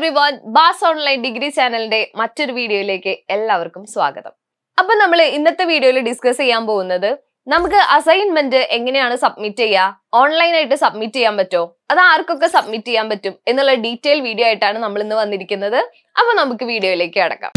Everyone bass online degree ചാനലിന്റെ മറ്റൊരു വീഡിയോയിലേക്ക് എല്ലാവർക്കും സ്വാഗതം. അപ്പൊ നമ്മൾ ഇന്നത്തെ വീഡിയോയിൽ ഡിസ്കസ് ചെയ്യാൻ പോകുന്നത് നമുക്ക് അസൈൻമെന്റ് എങ്ങനെയാണ് സബ്മിറ്റ് ചെയ്യുക ഓൺലൈനായിട്ട് സബ്മിറ്റ് ചെയ്യാൻ പറ്റുമോ അത് ആർക്കൊക്കെ സബ്മിറ്റ് ചെയ്യാൻ പറ്റും? എന്നുള്ള ഡീറ്റെയിൽ വീഡിയോ ആയിട്ടാണ് നമ്മൾ ഇന്ന് വന്നിരിക്കുന്നത്. അപ്പൊ നമുക്ക് വീഡിയോയിലേക്ക് കടക്കാം.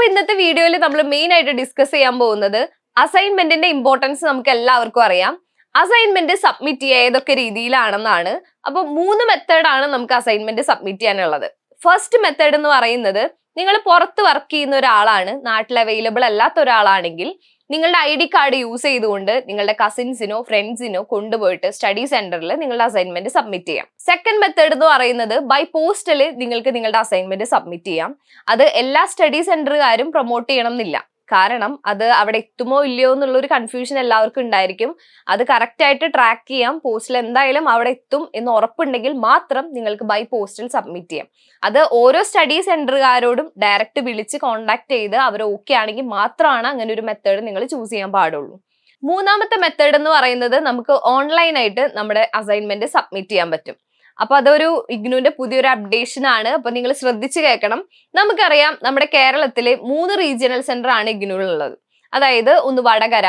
അപ്പൊ ഇന്നത്തെ വീഡിയോയിൽ നമ്മൾ മെയിൻ ആയിട്ട് ഡിസ്കസ് ചെയ്യാൻ പോകുന്നത് അസൈൻമെന്റിന്റെ ഇമ്പോർട്ടൻസ് നമുക്ക് എല്ലാവർക്കും അറിയാം. അസൈൻമെന്റ് സബ്മിറ്റ് ചെയ്യുക ഏതൊക്കെ രീതിയിലാണെന്നാണ്. അപ്പൊ മൂന്ന് മെത്തേഡാണ് നമുക്ക് അസൈൻമെന്റ് സബ്മിറ്റ് ചെയ്യാനുള്ളത്. ഫസ്റ്റ് മെത്തേഡ് എന്ന് പറയുന്നത് നിങ്ങൾ പുറത്ത് വർക്ക് ചെയ്യുന്ന ഒരാളാണ് നാട്ടിൽ അവൈലബിൾ അല്ലാത്ത ഒരാളാണെങ്കിൽ നിങ്ങളുടെ ഐ ഡി കാർഡ് യൂസ് ചെയ്തുകൊണ്ട് നിങ്ങളുടെ കസിൻസിനോ ഫ്രണ്ട്സിനോ കൊണ്ടുപോയിട്ട് സ്റ്റഡി സെന്ററിൽ നിങ്ങളുടെ അസൈൻമെന്റ് സബ്മിറ്റ് ചെയ്യാം. സെക്കൻഡ് മെത്തേഡ് എന്ന് പറയുന്നത് ബൈ പോസ്റ്റൽ നിങ്ങൾക്ക് നിങ്ങളുടെ അസൈൻമെന്റ് സബ്മിറ്റ് ചെയ്യാം. അത് എല്ലാ സ്റ്റഡി സെന്ററുകാരും പ്രൊമോട്ട് ചെയ്യണം എന്നില്ല. കാരണം അത് അവിടെ എത്തുമോ ഇല്ലയോ എന്നുള്ള ഒരു കൺഫ്യൂഷൻ എല്ലാവർക്കും ഉണ്ടായിരിക്കും. അത് കറക്റ്റ് ആയിട്ട് ട്രാക്ക് ചെയ്യാം. പോസ്റ്റിൽ എന്തായാലും അവിടെ എത്തും എന്ന് ഉറപ്പുണ്ടെങ്കിൽ മാത്രം നിങ്ങൾക്ക് ബൈ പോസ്റ്റിൽ സബ്മിറ്റ് ചെയ്യാം. അത് ഓരോ സ്റ്റഡി സെന്ററുകാരോടും ഡയറക്റ്റ് വിളിച്ച് കോൺടാക്ട് ചെയ്ത് അവർ ഓക്കെ ആണെങ്കിൽ മാത്രമാണ് അങ്ങനെ ഒരു മെത്തേഡ് നിങ്ങൾ ചൂസ് ചെയ്യാൻ പാടുള്ളൂ. മൂന്നാമത്തെ മെത്തേഡ് എന്ന് പറയുന്നത് നമുക്ക് ഓൺലൈനായിട്ട് നമ്മുടെ അസൈൻമെന്റ് സബ്മിറ്റ് ചെയ്യാൻ പറ്റും. അപ്പൊ അതൊരു ഇഗ്നുവിന്റെ പുതിയൊരു അപ്ഡേഷൻ ആണ്. അപ്പൊ നിങ്ങൾ ശ്രദ്ധിച്ചു കേൾക്കണം. നമുക്കറിയാം നമ്മുടെ കേരളത്തിലെ മൂന്ന് റീജിയണൽ സെന്റർ ആണ് ഇഗ്നുവിലുള്ളത്. അതായത് ഒന്ന് വടകര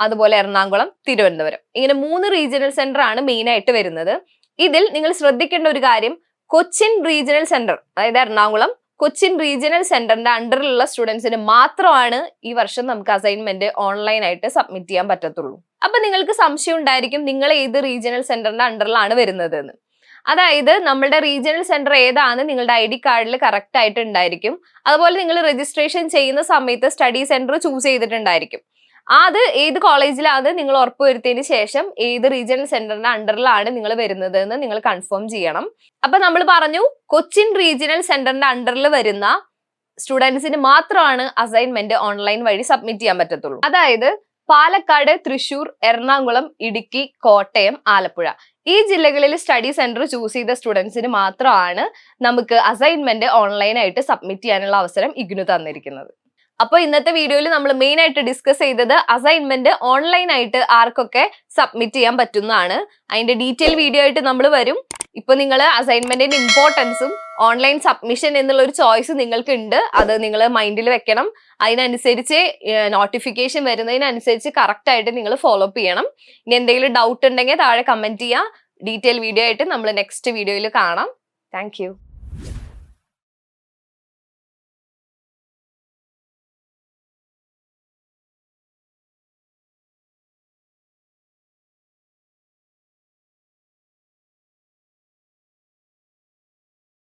അതുപോലെ എറണാകുളം തിരുവനന്തപുരം. ഇങ്ങനെ മൂന്ന് റീജിയണൽ സെന്റർ ആണ് മെയിൻ ആയിട്ട് വരുന്നത്. ഇതിൽ നിങ്ങൾ ശ്രദ്ധിക്കേണ്ട ഒരു കാര്യം കൊച്ചിൻ റീജിയണൽ സെന്റർ അതായത് എറണാകുളം കൊച്ചിൻ റീജിയണൽ സെന്ററിന്റെ അണ്ടറിലുള്ള സ്റ്റുഡൻസിന് മാത്രമാണ് ഈ വർഷം നമുക്ക് അസൈൻമെന്റ് ഓൺലൈൻ ആയിട്ട് സബ്മിറ്റ് ചെയ്യാൻ പറ്റത്തുള്ളൂ. അപ്പൊ നിങ്ങൾക്ക് സംശയം ഉണ്ടായിരിക്കും നിങ്ങൾ ഏത് റീജിയണൽ സെന്ററിന്റെ അണ്ടറിലാണ് വരുന്നത് എന്ന് അതായത് നമ്മളുടെ റീജിയണൽ സെന്റർ ഏതാണ് നിങ്ങളുടെ ഐ ഡി കാർഡിൽ കറക്റ്റ് ആയിട്ട് ഉണ്ടായിരിക്കും അതുപോലെ നിങ്ങൾ രജിസ്ട്രേഷൻ ചെയ്യുന്ന സമയത്ത് സ്റ്റഡി സെന്റർ ചൂസ് ചെയ്തിട്ടുണ്ടായിരിക്കും. അത് ഏത് കോളേജിലാണ് നിങ്ങൾ ഉറപ്പുവരുത്തിയതിന് ശേഷം ഏത് റീജിയണൽ സെന്ററിന്റെ അണ്ടറിലാണ് നിങ്ങൾ വരുന്നത് എന്ന് നിങ്ങൾ കൺഫേം ചെയ്യണം. അപ്പൊ നമ്മൾ പറഞ്ഞു കൊച്ചിൻ റീജിയണൽ സെന്ററിന്റെ അണ്ടറിൽ വരുന്ന സ്റ്റുഡൻസിന് മാത്രമാണ് അസൈൻമെന്റ് ഓൺലൈൻ വഴി സബ്മിറ്റ് ചെയ്യാൻ പറ്റത്തുള്ളൂ. അതായത് പാലക്കാട് തൃശൂർ എറണാകുളം ഇടുക്കി കോട്ടയം ആലപ്പുഴ. ഈ ജില്ലകളിൽ സ്റ്റഡി സെന്റർ ചൂസ് ചെയ്ത സ്റ്റുഡൻസിന് മാത്രമാണ് നമുക്ക് അസൈൻമെന്റ് ഓൺലൈനായിട്ട് സബ്മിറ്റ് ചെയ്യാനുള്ള അവസരം ഇഗ്നു തന്നിരിക്കുന്നത്. അപ്പോൾ ഇന്നത്തെ വീഡിയോയിൽ നമ്മൾ മെയിൻ ആയിട്ട് ഡിസ്കസ് ചെയ്തത് അസൈൻമെന്റ് ഓൺലൈനായിട്ട് ആർക്കൊക്കെ സബ്മിറ്റ് ചെയ്യാൻ പറ്റുന്നതാണ്. അതിന്റെ ഡീറ്റെയിൽ വീഡിയോ ആയിട്ട് നമ്മൾ വരും. ഇപ്പൊ നിങ്ങൾ അസൈൻമെന്റിന്റെ ഇമ്പോർട്ടൻസും ഓൺലൈൻ സബ്മിഷൻ എന്നുള്ള ഒരു ചോയ്സ് നിങ്ങൾക്ക് ഉണ്ട് അത് നിങ്ങൾ മൈൻഡിൽ വെക്കണം. അതിനനുസരിച്ച് നോട്ടിഫിക്കേഷൻ വരുന്നതിനനുസരിച്ച് കറക്റ്റ് ആയിട്ട് നിങ്ങൾ ഫോളോ അപ്പ് ചെയ്യണം. ഇനി എന്തെങ്കിലും ഡൗട്ട് ഉണ്ടെങ്കിൽ താഴെ കമന്റ് ചെയ്യുക ഡീറ്റെയിൽ വീഡിയോ ആയിട്ട് നമ്മൾ നെക്സ്റ്റ് വീഡിയോയിൽ കാണാം. താങ്ക്